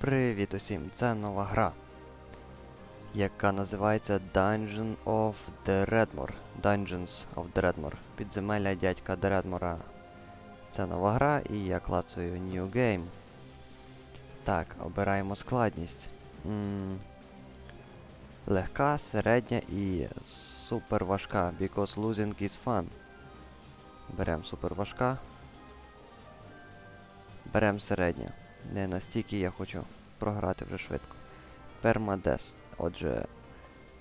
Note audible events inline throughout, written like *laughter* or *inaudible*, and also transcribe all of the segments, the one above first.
Привіт усім! Це нова гра, яка називається Dungeon of the Dreadmore. Dungeons of Dreadmore. Підземелля дядька Дредмора. Це нова гра і я клацаю New Game. Так, обираємо складність. М, Легка, середня і супер важка. Because losing is fun. Беремо супер важка. Беремо середня. Не настільки я хочу програти вже швидко. Permadeath. Отже,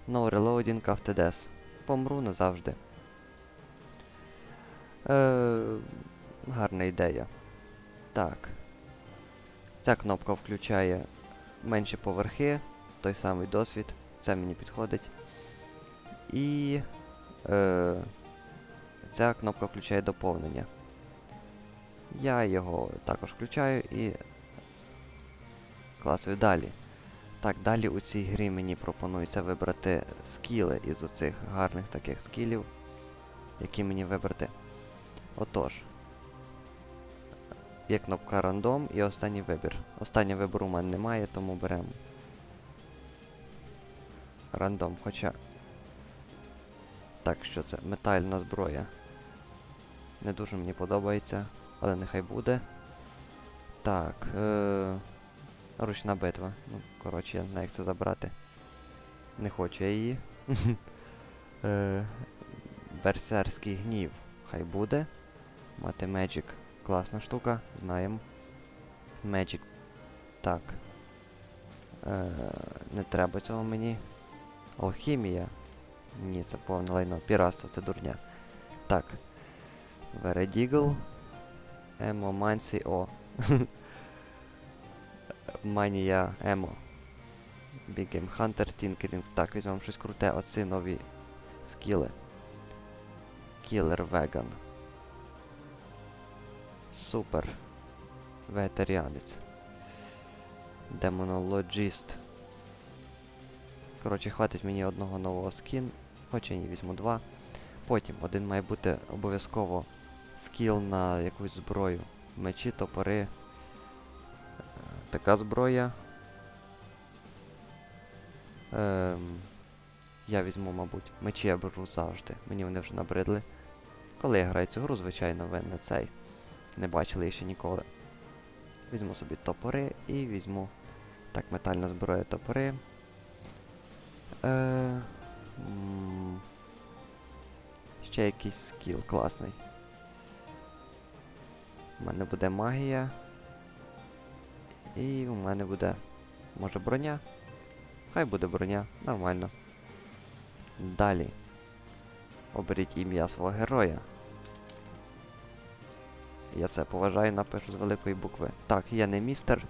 no reloading after death. Помру назавжди. Е, гарна ідея. Так. Ця кнопка включає менші поверхи, той самий досвід. Це мені підходить. І е, ця кнопка включає доповнення. Я його також включаю і клацаю далі. Так, далі у цій грі мені пропонується вибрати скіли із оцих гарних таких скілів, які мені вибрати. Отож. Є кнопка рандом і останній вибір. Останній вибір у мене немає, тому беремо рандом, хоча. Так, що це? Метальна зброя. Не дуже мені подобається, але нехай буде. Так. Е- ручна битва. Ну, коротше, я не знаю, як це забрати. Не хочу я її. *laughs* Е, Берсерський гнів. Хай буде. Мати Magic. Класна штука, знаємо. Magic. Так. Е, не треба цього мені. Алхімія. Ні, це повне лайно. Піратство, це дурня. Так. Вередігл. Емоманці О. *laughs* Манія Емо. Big Game Hunter, Tinkering. Так, візьмемо щось круте. Оці нові скіли. Killer Vegan. Супер. Вегетаріанець. Демонологіст. Коротше, хватить мені одного нового скін. Хоча ні, візьму два. Потім один має бути обов'язково скіл на якусь зброю. Мечі, топори. Така зброя. Ем, я візьму, мабуть, мечі я беру завжди. Мені вони вже набридли. Коли я граю цю гру, звичайно, ви не цей. Не бачили ще ніколи. Візьму собі топори і візьму. Так, метальна зброя топори. Е, ще якийсь скіл класний. У мене буде магія. І у мене буде. Може броня? Хай буде броня, нормально. Далі. Оберіть ім'я свого героя. Я це поважаю, напишу з великої букви. Так, я не містер.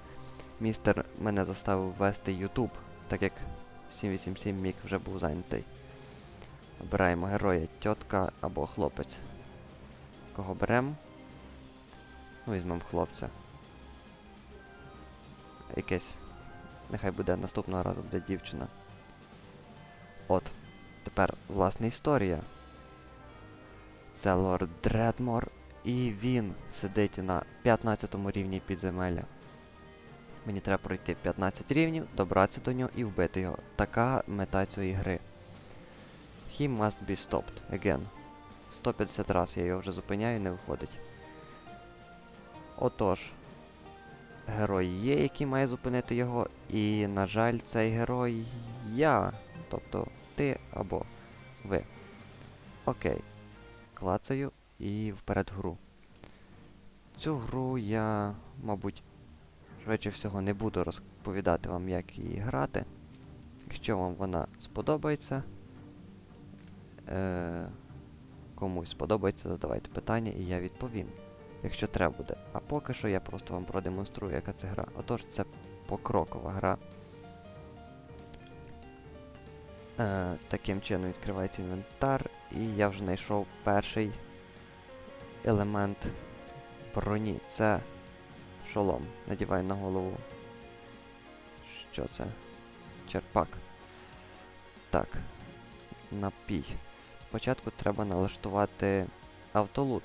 Містер мене заставив ввести YouTube, так як 787 мік вже був зайнятий. Обираємо героя тітка або хлопець. Кого беремо? Ну, візьмемо хлопця. Якесь. Нехай буде наступного разу буде дівчина. От. Тепер власне історія. Це лорд Дредмор, і він сидить на 15 рівні підземелля. Мені треба пройти 15 рівнів, добратися до нього і вбити його. Така мета цієї гри. He must be stopped again. 150 раз я його вже зупиняю, і не виходить. Отож, герой є, який має зупинити його, і, на жаль, цей герой я. Тобто ти або ви. Окей. Клацаю і вперед гру. Цю гру я, мабуть, швидше всього не буду розповідати вам, як її грати. Якщо вам вона сподобається, е- комусь сподобається, задавайте питання і я відповім. Якщо треба буде. А поки що я просто вам продемонструю, яка це гра. Отож, це покрокова гра. Е, таким чином відкривається інвентар, і я вже знайшов перший елемент броні. Це шолом. Надіваю на голову. Що це? Черпак. Так. Напій. Спочатку треба налаштувати автолут.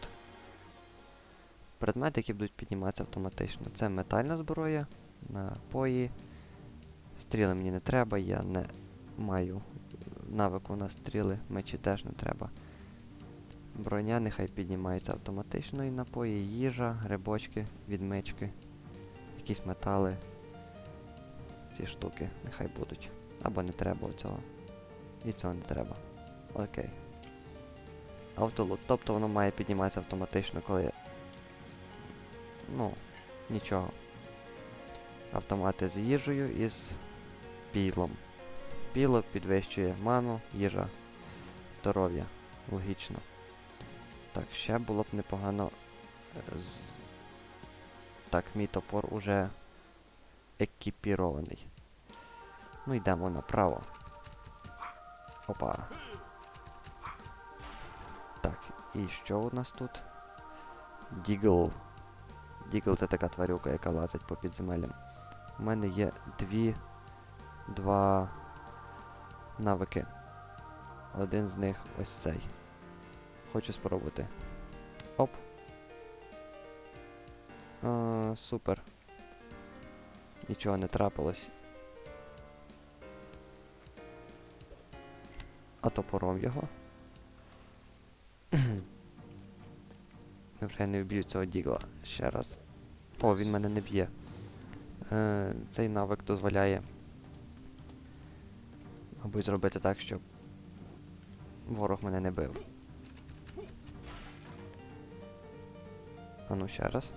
Предмети, які будуть підніматися автоматично. Це метальна зброя, напої. Стріли мені не треба, я не маю навику на стріли, мечі теж не треба. Броня нехай піднімається автоматично і напої, їжа, грибочки, відмички, якісь метали. Ці штуки нехай будуть. Або не треба цього. І цього не треба. Окей. Автолут. Тобто воно має підніматися автоматично, коли. Ну, нічого. Автомати з їжею і з пілом. Піло підвищує ману, їжа, здоров'я. Логічно. Так, ще було б непогано. З... Так, мій топор уже екіпірований. Ну йдемо направо. Опа. Так, і що у нас тут? Дігл. Дігл це така тварюка, яка лазить по підземеллям. У мене є дві. Два навики. Один з них ось цей. Хочу спробувати. Оп. А, супер. Нічого не трапилось. А топором його. *clears throat* *clears throat* Невже я не вб'ю цього дігла ще раз. О, він мене не б'є. Е, цей навик дозволяє. Мабуть, зробити так, щоб ворог мене не бив. А ну ще раз.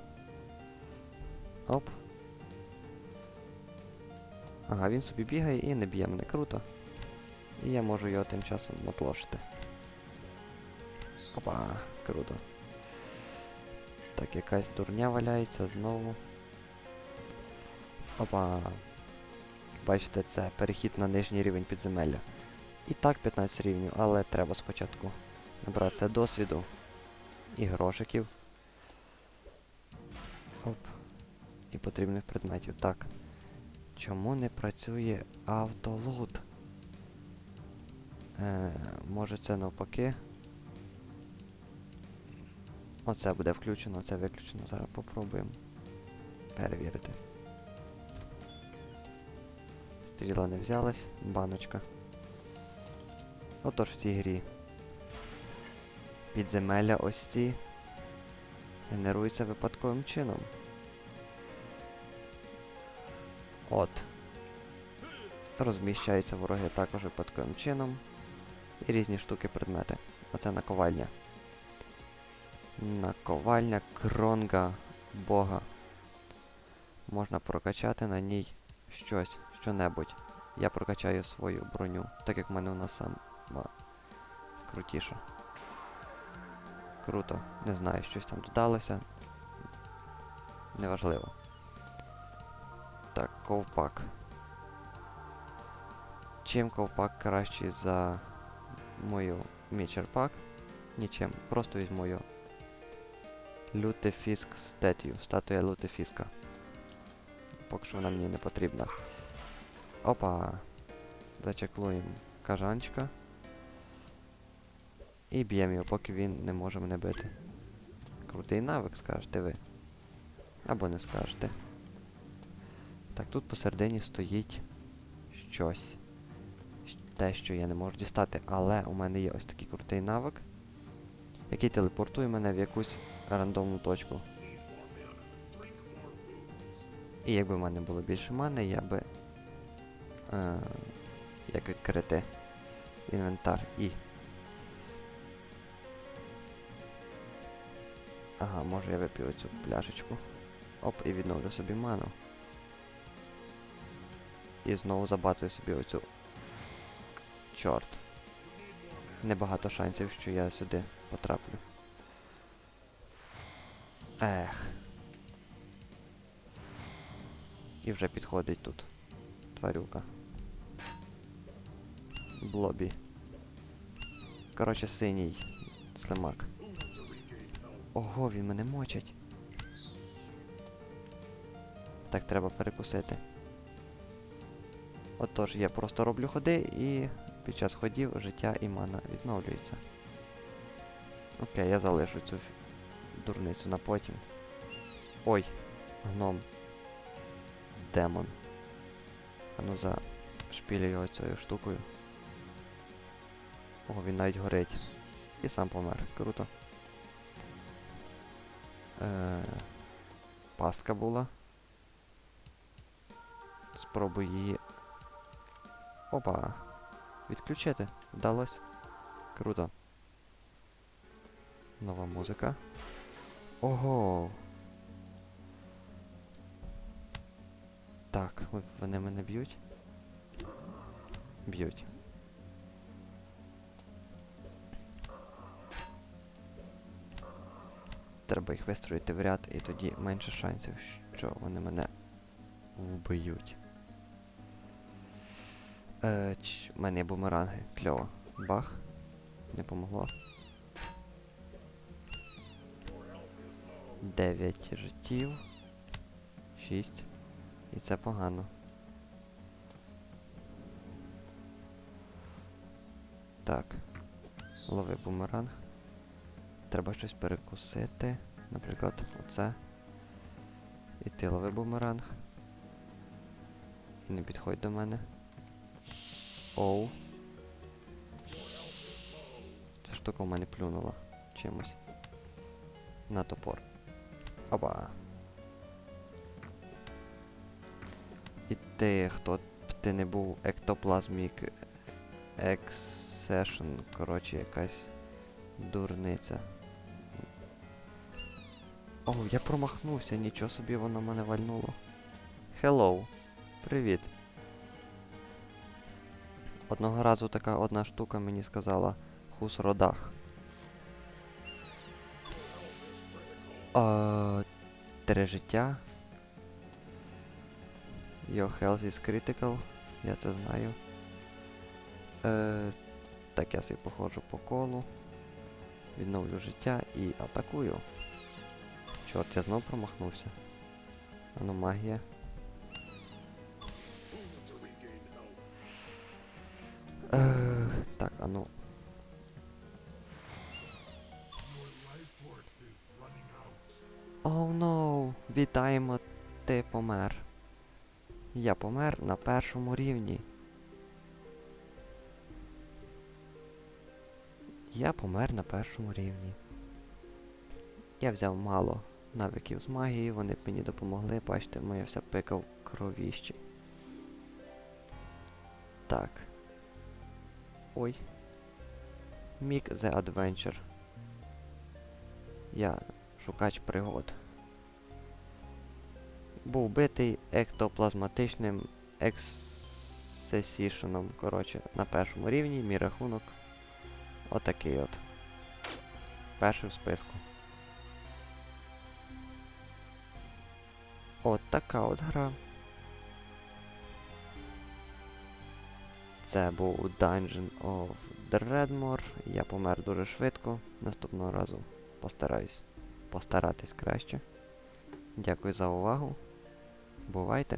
Оп. Ага, він собі бігає і не б'є мене круто. І я можу його тим часом мотлошити. Опа, круто. Так, якась дурня валяється знову. Опа. Бачите, це перехід на нижній рівень підземелля. І так 15 рівнів, але треба спочатку набратися досвіду і грошиків. Оп. І потрібних предметів. Так. Чому не працює автолут? Е, може це навпаки. Оце буде включено, це виключено. Зараз попробуємо перевірити. Стріла не взялась, баночка. Отож в цій грі. Підземелля ось ці генеруються випадковим чином. От. Розміщаються вороги також випадковим чином. І різні штуки предмети. Оце наковальня. Наковальня кронга бога. Можна прокачати на ній щось, що-небудь. Я прокачаю свою броню, так як в мене вона сама крутіша. Круто. Не знаю, щось там додалося. Неважливо. Так, ковпак. Чим ковпак кращий за мою мічерпак? Нічим. Просто візьму його. Лютефіск статію. Статуя лютефіска. Поки що вона мені не потрібна. Опа. Зачеклуємо кажанчика. І б'ємо його, поки він не може мене бити. Крутий навик, скажете ви. Або не скажете. Так, тут посередині стоїть щось. Те, що я не можу дістати, але у мене є ось такий крутий навик, який телепортує мене в якусь рандомну точку. І якби в мене було більше мани, я би. Е, як відкрити інвентар і. Ага, може я вип'ю цю пляшечку. Оп, і відновлю собі ману. І знову забацаю собі оцю. Чорт. Небагато шансів, що я сюди потраплю. Ех. І вже підходить тут. Тварюка. Блобі. Коротше, синій слимак. Ого, він мене мочить. Так, треба перекусити. Отож, я просто роблю ходи і під час ходів життя і мана відновлюється. Окей, я залишу цю дурницю на потім. Ой, гном. демон. А ну за шпілю його цією штукою. О, він навіть горить. І сам помер. Круто. Е, пастка була. Спробуй її. Опа. Відключити. Вдалось. Круто. Нова музика. Ого. Так, вони мене б'ють. Б'ють. Треба їх вистроїти в ряд, і тоді менше шансів, що вони мене вбиють. Е, в мене є бумеранги. Кльово. Бах. Не помогло. 9 життів. 6. І це погано. Так. Лови бумеранг. Треба щось перекусити. Наприклад, оце. І ти лови бумеранг. І не підходь до мене. Оу. Ця штука в мене плюнула чимось. На топор. Опа. І ти, хто б ти не був ектоплазмік Ексешн, коротше, якась дурниця. О, я промахнувся, нічого собі воно мене вальнуло. Hello. Привіт. Одного разу така одна штука мені сказала Хус Родах. А, три життя. Your health is critical. Я це знаю. Е, так, я собі походжу по колу. Відновлю життя і атакую. Чорт, я знов промахнувся. Ану, магія. Е, так, ану. Вітаємо, ти помер. Я помер на першому рівні. Я помер на першому рівні. Я взяв мало навиків з магії, вони б мені допомогли, бачите, моя вся пика в кровіщі. Так. Ой. Мік the Adventure. Я шукач пригод. Був битий ектоплазматичним ексесішеном. Коротше, на першому рівні мій рахунок. Отакий от. Перший в списку. От така от гра. Це був Dungeon of Dreadmore. Я помер дуже швидко. Наступного разу постараюсь постаратись краще. Дякую за увагу. Бувайте!